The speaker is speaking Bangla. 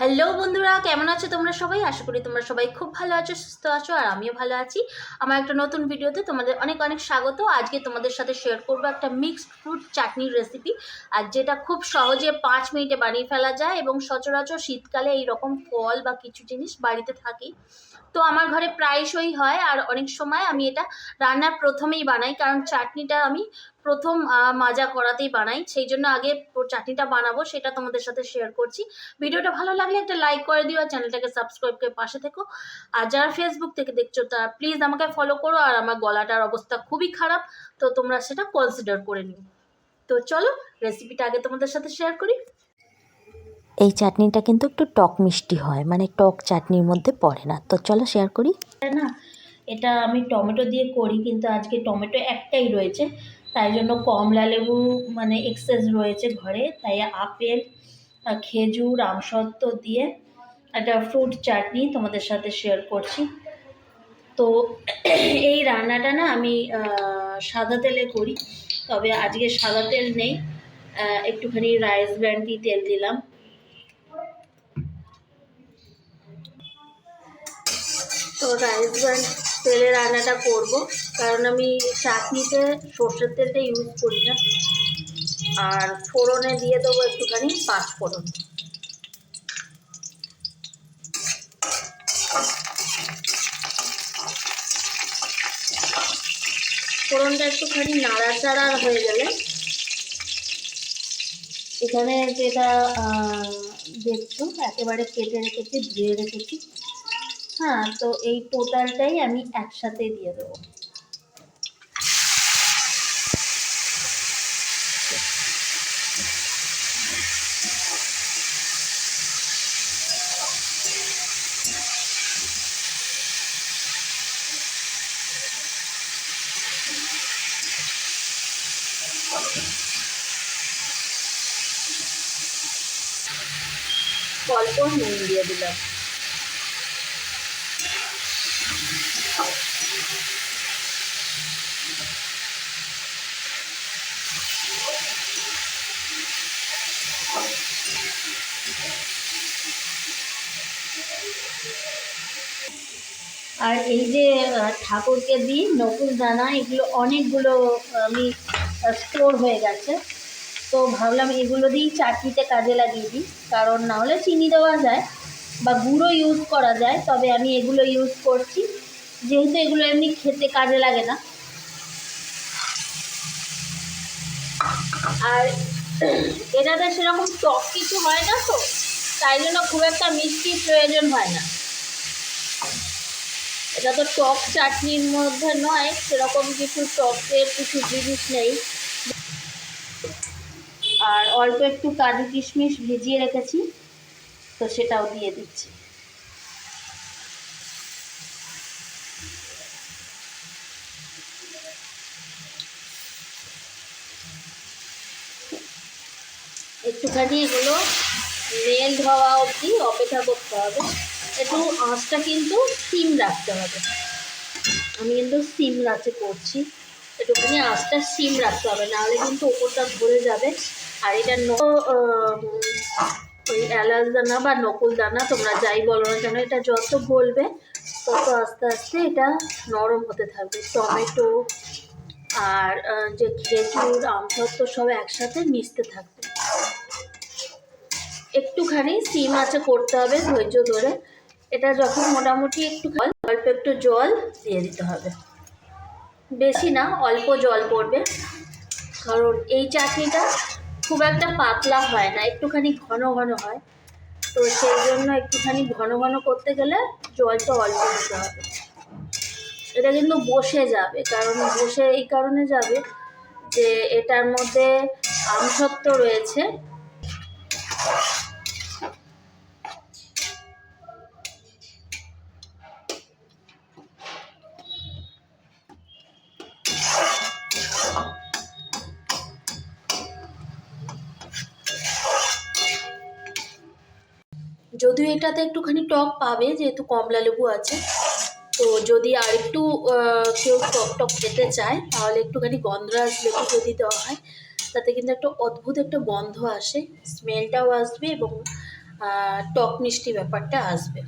হ্যালো বন্ধুরা, কেমন আছো তোমরা সবাই? আশা করি তোমরা সবাই খুব ভালো আছো, সুস্থ আছো, আর আমিও ভালো আছি। আমার একটা নতুন ভিডিওতে তোমাদের অনেক অনেক স্বাগত। আজকে তোমাদের সাথে শেয়ার করব একটা মিক্সড ফ্রুট চাটনির রেসিপি আর যেটা খুব সহজে পাঁচ মিনিটে বানিয়ে ফেলা যায় এবং সচরাচর শীতকালে এই রকম ফল বা কিছু জিনিস বাড়িতে থাকেই তো আমার ঘরে প্রায়শই হয় আর অনেক সময় আমি এটা রান্নার প্রথমেই বানাই, কারণ চাটনিটা আমি প্রথম মাজা করাতেই বানাই। সেই জন্য আগে চাটনিটা বানাবো, সেটা তোমাদের সাথে শেয়ার করছি। ভিডিওটা ভালো লাগলে একটা লাইক করে দিও, আর চ্যানেলটাকে সাবস্ক্রাইব করে পাশে থেকো। আর যারা ফেসবুক থেকে দেখছ, তারা প্লিজ আমাকে ফলো করো, আর আমার গলাটার অবস্থা খুবই খারাপ, তো তোমরা সেটা কনসিডার করে নিও। তো চলো রেসিপিটা আগে তোমাদের সাথে শেয়ার করি। এই চাটনিটা কিন্তু একটু টক মিষ্টি হয় মানে টক চাটনির মধ্যে পড়ে না। তো চলো শেয়ার করি। না, এটা আমি টমেটো দিয়ে করি, কিন্তু আজকে টমেটো একটাই রয়েছে। তাই জন্য কমলা লেবু মানে এক্সেস রয়েছে ঘরে। তাই আপেল খেজুর আমসত্ত্ব দিয়ে একটা ফ্রুট চাটনি তোমাদের সাথে শেয়ার করছি। তো এই রান্নাটা না আমি সাদা তেলে করি। তবে আজকে সাদা তেল নেই একটুখানি রাইস ব্র্যান্ডি তেল দিলাম। তো রাইস ব্র্যান্ড তেলে রান্নাটা করব, কারণ আমি চাটনিতে সর্ষের তেলটা ইউজ করি না। আর ফোড়নে দিয়ে দেবো একটুখানি পাঁচ ফোড়ন ফোড়নটা একটুখানি নাড়াচাড়া হয়ে গেলে, এখানে যেটা দেখছ, একেবারে কেটে রেখেছি, ধুয়ে রেখেছি। হ্যাঁ তো এই টোটালটাই আমি একসাথে দিয়ে দেবো। অল্প নুন দিয়ে দিলাম। আর এই যে ঠাকুরকে দিই নকুল দানা, এগুলো অনেকগুলো আমি স্টোর হয়ে গেছে। তো ভাবলাম এগুলো দিয়েই চাটনিতে কাজে লাগিয়ে দিই। কারণ না হলে চিনি দেওয়া যায় বা গুঁড়ো ইউজ করা যায়, তবে আমি এগুলো ইউজ করছি। যেহেতু এগুলো এমনি খেতে কাজে লাগে না। আর এটাতে সেরকম টক কিছু হয় না তো, তাই জন্য খুব একটা মিষ্টির প্রয়োজন হয় না। এটা তো টক চাটনির মধ্যে নয়, সেরকম কিছু টকের কিছু জিনিস নেই। আর অল্প একটু কাজু কিশমিশ ভিজিয়ে রেখেছি, তো সেটাও দিয়ে দিচ্ছি। একটুখানি এগুলো মেল্ট হওয়া অবধি অপেক্ষা করতে হবে। একটু আঁচটা কিন্তু সিম রাখতে হবে। আমি কিন্তু সিম রাখতে করছি। একটুখানি আঁচটা সিম রাখতে হবে, নাহলে কিন্তু ওপরটা ধরে যাবে। আর এটা ন ওই এলাচ দানা বা নকুল দানা, তোমরা যাই বলো না কেন, এটা যত গলবে, তত আস্তে আস্তে এটা নরম হতে থাকবে। টমেটো আর যে খেজুর আমসত্ত্ব সব একসাথে মিশতে থাকবে। একটুখানি সিম আছে, করতে হবে, ধৈর্য ধরে। এটা যখন মোটামুটি একটু অল্প একটু জল দিয়ে দিতে হবে। বেশি না, অল্প জল পড়বে। কারণ এই চাটনিটা খুব একটা পাতলা হয় না, একটুখানি ঘন ঘন হয়। তো সেই জন্য একটুখানি ঘন ঘন করতে গেলে জলটা অল্প দিতে হবে। এটা কিন্তু বসে যাবে, কারণ বসে এই কারণে যাবে যে এটার মধ্যে আমসত্ব রয়েছে। যদিও এটাতে একটুখানি টক পাবে, যেহেতু কমলা লেবু আছে। তো যদি আর একটু কেউ টক টক খেতে চায়, তাহলে একটুখানি গন্ধরাজ লেবু যদি দেওয়া হয়, তাতে কিন্তু একটা অদ্ভুত একটা গন্ধ আসে, স্মেলটাও আসবে এবং টক মিষ্টি ব্যাপারটা আসবে।